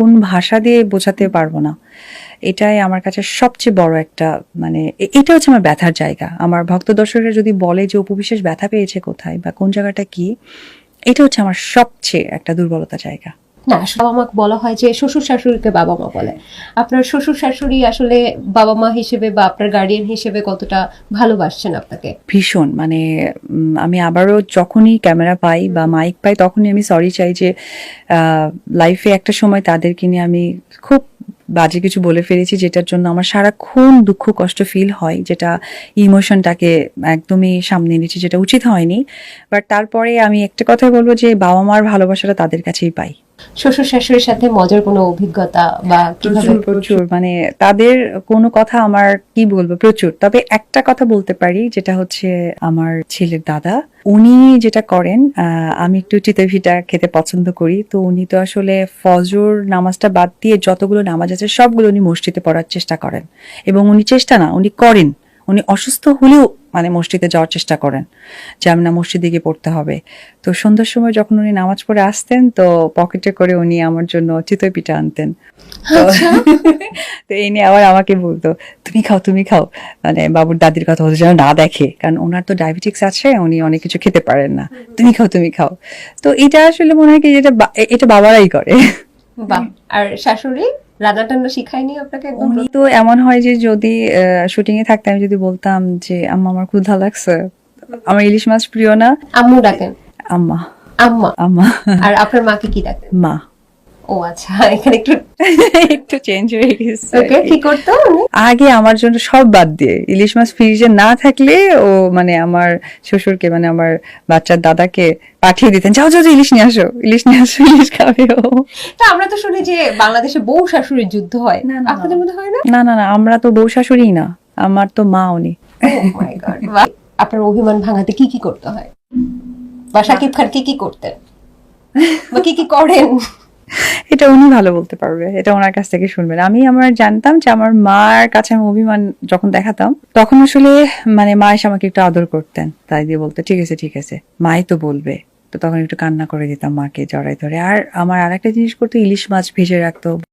কোন ভাষা দিয়ে বোঝাতে পারব না। এটাই আমার কাছে সবচেয়ে বড় একটা মানে এটা হচ্ছে আমার ব্যথার জায়গা। আমার ভক্ত দর্শকরা যদি বলে যে উপবিশেষ ব্যথা পেয়েছে কোথায় বা কোন জায়গাটা কি, এটা হচ্ছে আমার সবচেয়ে একটা দুর্বলতা জায়গা। না বাবা মাকে বলা হয় যে শ্বশুর শাশুড়িকে বাবা মা বলে। আপনার শ্বশুর শাশুড়ি আসলে বাবা মা হিসেবে বা আপনার গার্ডিয়ান হিসেবে কতটা ভালোবাসছেন আপনাকে? ভীষণ মানে আমি আবারও যখনই ক্যামেরা পাই বা মাইক পাই তখনই আমি সরি চাই যে লাইফে একটা সময় তাদেরকে নিয়ে আমি খুব বাজে কিছু বলে ফেলেছি যেটার জন্য আমার সারাক্ষণ দুঃখ কষ্ট ফিল হয় যেটা ইমোশনটাকে একদমই সামনে এনেছি যেটা উচিত হয়নি। বাট তারপরে আমি একটা কথাই বলব যে বাবা মার ভালোবাসাটা তাদের কাছেই পাই। শ্বশুর শাশুড়ির সাথে মজার কোনো অভিজ্ঞতা বা প্রচুর প্রচুর। মানে তাদের কোনো কথা আমার কি বলব? প্রচুর। তবে একটা কথা বলতে পারি যেটা হচ্ছে আমার ছেলের দাদা। উনি যেটা করেন আহ, আমি একটু চিতেভিটা খেতে পছন্দ করি। তো উনি তো আসলে ফজর নামাজটা বাদ দিয়ে যতগুলো নামাজ আছে সবগুলো উনি মসজিদে পড়ার চেষ্টা করেন। এবং উনি চেষ্টা না উনি করেন। উনি অসুস্থ হলেও মানে মসজিদে যাওয়ার চেষ্টা করেন যে আমি না মসজিদে গিয়ে পড়তে হবে। তো সন্ধ্যার সময় যখন উনি নামাজ পড়ে আসতেন তো পকেটে করে উনি আমার জন্য চিতই পিঠা আনতেন। তো তো এই নিয়ে আবার আমাকে বলতো তুমি খাও তুমি খাও। মানে বাবুর দাদির কথা হতো যেন না দেখে। কারণ ওনার তো ডায়াবেটিক্স আছে উনি অনেক কিছু খেতে পারেন না। তুমি খাও তুমি খাও। তো এটা আসলে মনে হয় কি যেটা বা- এ- এটা বাবারাই করে। বাহ! আর শাশুড়ি? টান্না শিখায়নি আপনাকে উনি তো এমন হয় যে যদি শুটিং এ থাকতে আমি যদি বলতাম যে আম্মা আমার ক্ষুধা লাগছে আমার ইলিশ মাছ প্রিয় না আম্মু ডাকেন। আম্মা। আম্মা। আম্মা। আর আপনার মাকে কি ডাকেন? মা। ও আচ্ছা এখানে একটু একটু চেঞ্জ হয়ে গেছে। ওকে কি করতো আগে আমার জন্য সব বাদ দিয়ে ইলিশ মাছ ফ্রিজে না থাকলে ও মানে আমার শ্বশুরকে মানে আমার বাচ্চার দাদাকে পাঠিয়ে দিতেন যাও যাও ইলিশ নিয়ে আসো ইলিশ নিয়ে আসো ইলিশ খাবে ও। তা আমরা তো শুনি যে বাংলাদেশে বউ শাশুড়ির যুদ্ধ হয়। না, না, আপনাদের মধ্যে হয় না? না না না আমরা তো বউ শাশুড়ি না আমার তো মা উনি। Oh। আপনার অভিমান ভাঙাতে কি কি করতে হয়? বা শাকিব খান কি কি করতেন? বা কি কি করেন? এটা উনি ভালো বলতে পারবে, এটা ওনার কাছ থেকে শুনবেন। আমি আমার জানতাম যে আমার মার কাছে আমি অভিমান যখন দেখাতাম, তখন আসলে মানে মা এসে আমাকে একটু আদর করতেন, তাই দিয়ে বলতো, ঠিক আছে ঠিক আছে, মাই তো বলবে। তো তখন একটু কান্না করে দিতাম মাকে জড়াই ধরে। আর আমার আর একটা জিনিস করতো, ইলিশ মাছ ভেজে রাখতো।